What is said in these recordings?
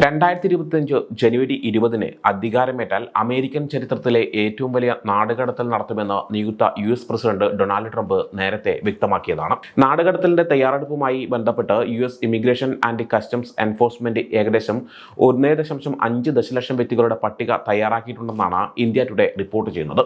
രണ്ടായിരത്തി ഇരുപത്തിയഞ്ച് ജനുവരി ഇരുപതിന് അധികാരമേറ്റാൽ അമേരിക്കൻ ചരിത്രത്തിലെ ഏറ്റവും വലിയ നാടുകടത്തൽ നടത്തുമെന്ന് നിയുക്ത U S president Donald Trump നേരത്തെ വ്യക്തമാക്കിയതാണ്. നാടുകടത്തലിന്റെ തയ്യാറെടുപ്പുമായി ബന്ധപ്പെട്ട് U S immigration and customs enforcement ഏകദേശം ഒന്നേ ദശാംശം അഞ്ച് ദശലക്ഷം വ്യക്തികളുടെ പട്ടിക തയ്യാറാക്കിയിട്ടുണ്ടെന്നാണ് ഇന്ത്യ ടുഡേ റിപ്പോർട്ട് ചെയ്യുന്നത്.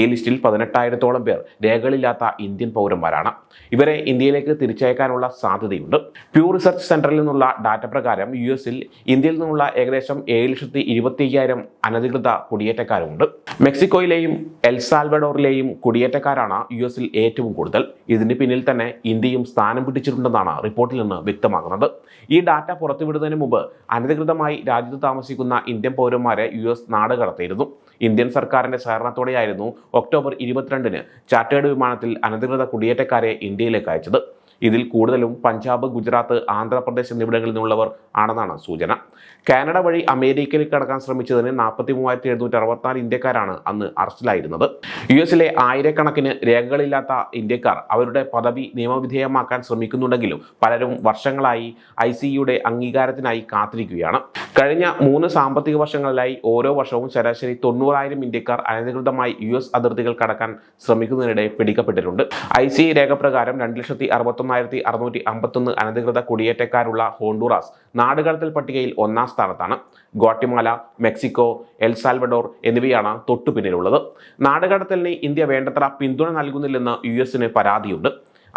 ഈ ലിസ്റ്റിൽ പതിനെട്ടായിരത്തോളം പേർ രേഖകളില്ലാത്ത ഇന്ത്യൻ പൗരന്മാരാണ്. ഇവരെ ഇന്ത്യയിലേക്ക് തിരിച്ചയക്കാനുള്ള സാധ്യതയുണ്ട്. പ്യൂ റിസർച്ച് സെന്ററിൽ നിന്നുള്ള ഡാറ്റ പ്രകാരം യു എസിൽ ഇന്ത്യയിൽ നിന്നുള്ള ഏകദേശം ഏഴ് ലക്ഷത്തി ഇരുപത്തി അയ്യായിരം അനധികൃത കുടിയേറ്റക്കാരുമുണ്ട്. മെക്സിക്കോയിലെയും എൽസാൽവഡോറിലെയും കുടിയേറ്റക്കാരാണ് യു എസിൽ ഏറ്റവും കൂടുതൽ. ഇതിന് പിന്നിൽ തന്നെ ഇന്ത്യയും സ്ഥാനം പിടിച്ചിട്ടുണ്ടെന്നാണ് റിപ്പോർട്ടിൽ നിന്ന് വ്യക്തമാകുന്നത്. ഈ ഡാറ്റ പുറത്തുവിടുന്നതിന് മുമ്പ് അനധികൃതമായി രാജ്യത്ത് താമസിക്കുന്ന ഇന്ത്യൻ പൗരന്മാരെ യു എസ് നാട് കടത്തിയിരുന്നു. ഇന്ത്യൻ സർക്കാരിന്റെ സഹകരണത്തോടെയായിരുന്നു ഒക്ടോബർ ഇരുപത്തിരണ്ടിന് ചാർട്ടേഡ് വിമാനത്തിൽ അനധികൃത കുടിയേറ്റക്കാരെ ഇന്ത്യയിലേക്ക് അയച്ചത്. ഇതിൽ കൂടുതലും പഞ്ചാബ് ഗുജറാത്ത് ആന്ധ്രാപ്രദേശ് എന്നിവിടങ്ങളിൽ നിന്നുള്ളവർ ആണെന്നാണ് സൂചന. കാനഡ വഴി അമേരിക്കയിൽ കടക്കാൻ ശ്രമിച്ചതിന് നാൽപ്പത്തി മൂവായിരത്തി എഴുന്നൂറ്റി അറുപത്തിനാല് ഇന്ത്യക്കാരാണ് അന്ന് അറസ്റ്റിലായിരുന്നത്. യു എസിലെ ആയിരക്കണക്കിന് രേഖകളില്ലാത്ത ഇന്ത്യക്കാർ അവരുടെ പദവി നിയമവിധേയമാക്കാൻ ശ്രമിക്കുന്നുണ്ടെങ്കിലും പലരും വർഷങ്ങളായി ഐ സിയുടെ അംഗീകാരത്തിനായി കാത്തിരിക്കുകയാണ്. കഴിഞ്ഞ മൂന്ന് സാമ്പത്തിക വർഷങ്ങളിലായി ഓരോ വർഷവും ശരാശരി തൊണ്ണൂറായിരം ഇന്ത്യക്കാർ അനധികൃതമായി യു എസ് അതിർത്തികൾ കടക്കാൻ ശ്രമിക്കുന്നതിനിടെ പിടിക്കപ്പെട്ടിട്ടുണ്ട്. ഐ സി രേഖപ്രകാരം രണ്ട് ലക്ഷത്തി അറുപത്തൊന്നായിരത്തി അറുന്നൂറ്റി അമ്പത്തൊന്ന് അനധികൃത കുടിയേറ്റക്കാരുള്ള ഹോണ്ടുറാസ് നാടുകടത്തൽ പട്ടികയിൽ ഒന്നാം സ്ഥാനത്താണ്. ഗോട്ടിമാല മെക്സിക്കോ എൽസാൽവഡോർ എന്നിവയാണ് തൊട്ടുപിന്നിലുള്ളത്. നാടുകടത്തലിന് ഇന്ത്യ വേണ്ടത്ര പിന്തുണ നൽകുന്നില്ലെന്ന് യു എസിന് പരാതിയുണ്ട്.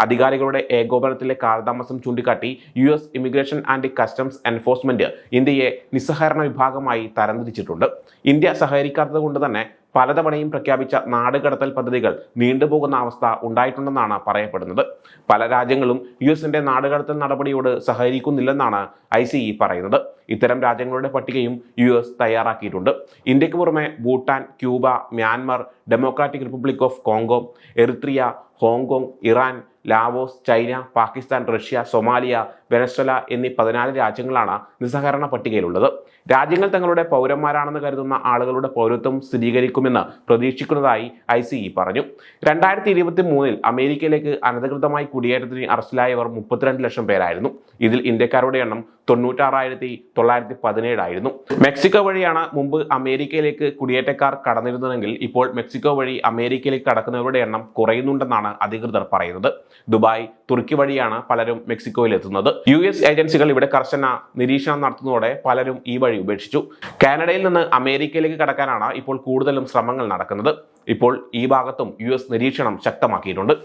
അധികാരികളുടെ ഏകോപനത്തിലെ കാലതാമസം ചൂണ്ടിക്കാട്ടി U S immigration and customs enforcement ഇന്ത്യയെ നിസ്സഹകരണ വിഭാഗമായി തരംതിരിച്ചിട്ടുണ്ട്. ഇന്ത്യ സഹകരിക്കാത്തത് കൊണ്ട് തന്നെ പലതവണയും പ്രഖ്യാപിച്ച നാടുകടത്തൽ പദ്ധതികൾ നീണ്ടുപോകുന്ന അവസ്ഥ ഉണ്ടായിട്ടുണ്ടെന്നാണ് പറയപ്പെടുന്നത്. പല രാജ്യങ്ങളും യു എസിന്റെ നാടുകടത്തൽ നടപടിയോട് സഹകരിക്കുന്നില്ലെന്നാണ് ഐ സി ഇ പറയുന്നത്. ഇത്തരം രാജ്യങ്ങളുടെ പട്ടികയും യു എസ് തയ്യാറാക്കിയിട്ടുണ്ട്. ഇന്ത്യയ്ക്ക് പുറമെ Bhutan Cuba Myanmar Democratic Republic of Congo Eritrea Hong Kong Iran Laos China Pakistan Russia Somalia Venezuela എന്നീ പതിനാല് രാജ്യങ്ങളാണ് നിസ്സഹകരണ പട്ടികയിലുള്ളത്. രാജ്യങ്ങൾ തങ്ങളുടെ പൗരന്മാരാണെന്ന് കരുതുന്ന ആളുകളുടെ പൗരത്വം സ്ഥിരീകരിക്കുമെന്ന് പ്രതീക്ഷിക്കുന്നതായി ഐ സി ഇ പറഞ്ഞു. രണ്ടായിരത്തി ഇരുപത്തി മൂന്നിൽ അമേരിക്കയിലേക്ക് അനധികൃതമായി കുടിയേറ്റത്തിന് അറസ്റ്റിലായവർ മുപ്പത്തിരണ്ട് ലക്ഷം പേരായിരുന്നു. ഇതിൽ ഇന്ത്യക്കാരുടെ എണ്ണം തൊണ്ണൂറ്റാറായിരത്തി തൊള്ളായിരത്തി പതിനേഴായിരുന്നു മെക്സിക്കോ വഴിയാണ് മുമ്പ് അമേരിക്കയിലേക്ക് കുടിയേറ്റക്കാർ കടന്നിരുന്നതെങ്കിൽ ഇപ്പോൾ മെക്സിക്കോ വഴി അമേരിക്കയിലേക്ക് കടക്കുന്നവരുടെ എണ്ണം കുറയുന്നുണ്ടെന്നാണ് അധികൃതർ പറയുന്നത്. ദുബായ് തുർക്കി വഴിയാണ് പലരും മെക്സിക്കോയിൽ എത്തുന്നത് യു എസ് ഏജൻസികൾ ഇവിടെ കർശന നിരീക്ഷണം നടത്തുന്നതോടെ പലരും ഈ വഴി ഉപേക്ഷിച്ചു. കാനഡയിൽ നിന്ന് അമേരിക്കയിലേക്ക് കടക്കാനാണ് ഇപ്പോൾ കൂടുതലും ശ്രമങ്ങൾ നടക്കുന്നത്. ഇപ്പോൾ ഈ ഭാഗത്തും യു നിരീക്ഷണം ശക്തമാക്കിയിട്ടുണ്ട്.